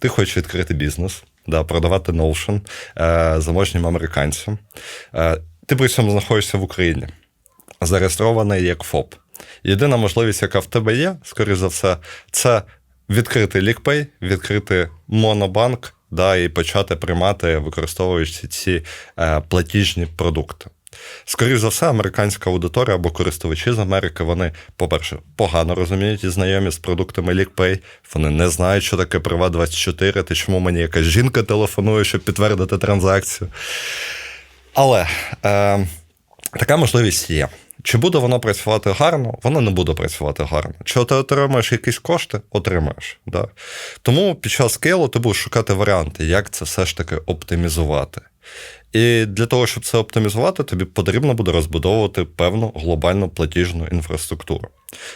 ти хочеш відкрити бізнес, да, продавати Notion е, заможнім американцям. Е, ти при цьому знаходишся в Україні, зареєстрований як ФОП. Єдина можливість, яка в тебе є, скоріш за все, це відкрити лікпей, відкрити монобанк да, і почати приймати, використовуючи ці е, платіжні продукти. Скоріше за все, американська аудиторія або користувачі з Америки, вони, по-перше, погано розуміють і знайомі з продуктами LeakPay, вони не знають, що таке Privat24, ти чому мені якась жінка телефонує, щоб підтвердити транзакцію. Але е, така можливість є. Чи буде воно працювати гарно? Воно не буде працювати гарно. Чи ти отримаєш якісь кошти? Отримаєш. Да? Тому під час скейлу ти будеш шукати варіанти, як це все ж таки оптимізувати. І для того, щоб це оптимізувати, тобі потрібно буде розбудовувати певну глобальну платіжну інфраструктуру.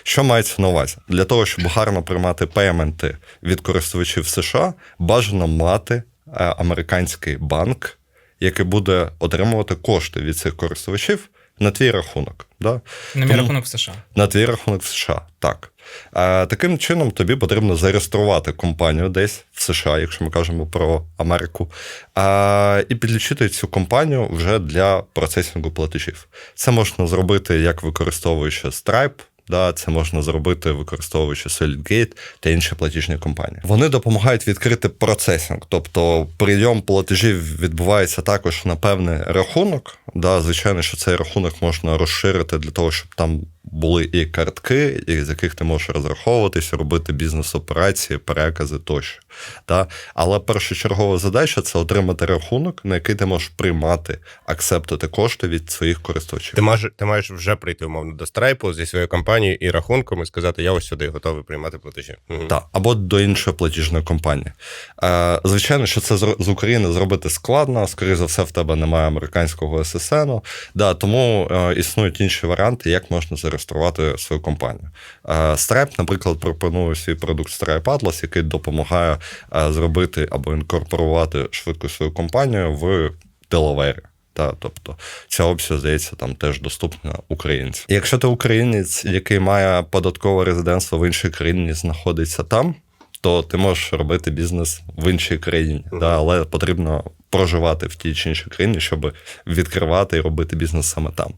Що мається на увазі? Для того, щоб гарно приймати пейменти від користувачів США, бажано мати е, американський банк, який буде отримувати кошти від цих користувачів на твій рахунок. Да? На мій Тому- рахунок в США. на твій рахунок в США, так. Е, таким чином тобі потрібно зареєструвати компанію десь США, якщо ми кажемо про Америку, е, і підключити цю компанію вже для процесінгу платежів. Це можна зробити як використовуючи Stripe. Да, це можна зробити, використовуючи SolidGate та інші платіжні компанії. Вони допомагають відкрити процесінг, тобто прийом платежів відбувається також на певний рахунок. Да, звичайно, що цей рахунок можна розширити для того, щоб там були і картки, і з яких ти можеш розраховуватися, робити бізнес-операції, перекази тощо. Да? Але першочергова задача це отримати рахунок, на який ти можеш приймати, акцептити кошти від своїх користувачів. Ти маєш, ти маєш вже прийти умовно до страйпу зі своєю компанією і рахунком і сказати, я ось сюди готовий приймати платежі. Мгм. Так, або до іншої платіжної компанії. Е, звичайно, що це з України зробити складно, скоріше за все, в тебе немає американського ССН. Да, тому е, існують інші варіанти, як можна зареєструвати свою компанію. Е, Stripe, наприклад, пропонує свій продукт Stripe Atlas, який допомагає е, зробити або інкорпорувати швидко свою компанію в Делавері. Та, тобто ця опція, здається, там теж доступна українцям. І Якщо ти українець, який має податкове резидентство в іншій країні, знаходиться там, то ти можеш робити бізнес в іншій країні, да, але потрібно проживати в тій чи іншій країні, щоб відкривати і робити бізнес саме там.